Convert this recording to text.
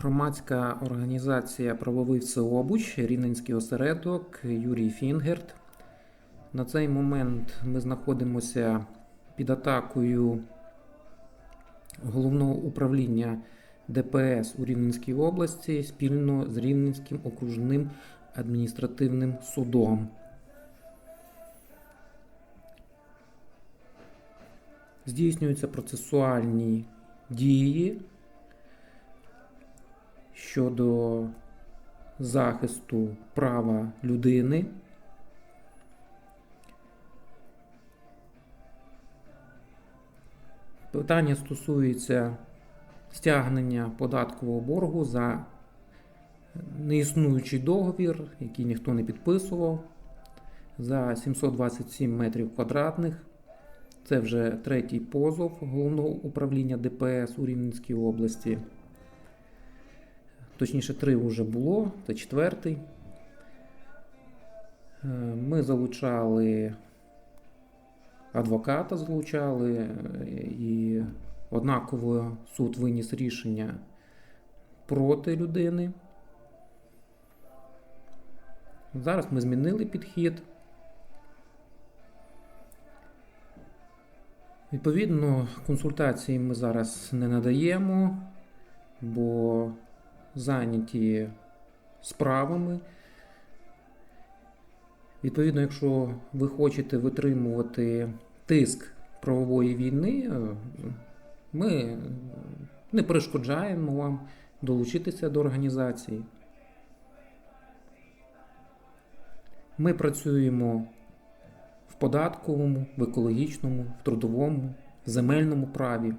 Громадська організація Правовий Всеобуч, Рівненський осередок, Юрій Фінгерт. На цей момент ми знаходимося під атакою головного управління ДПС у Рівненській області спільно з Рівненським окружним адміністративним судом. Здійснюються процесуальні дії щодо захисту права людини. Питання стосується стягнення податкового боргу за неіснуючий договір, який ніхто не підписував, за 727 метрів квадратних. Це вже третій позов головного управління ДПС у Рівненській області. Точніше, три вже було, це четвертий. Е, Ми залучали адвоката, залучали, е, і однаково суд виніс рішення проти людини. Зараз ми змінили підхід. Відповідно, консультації ми зараз не надаємо, бо зайняті справами. Відповідно, якщо ви хочете витримувати тиск правової війни, е, ми не перешкоджаємо вам долучитися до організації. Ми працюємо в податковому, в екологічному, в трудовому, в земельному праві.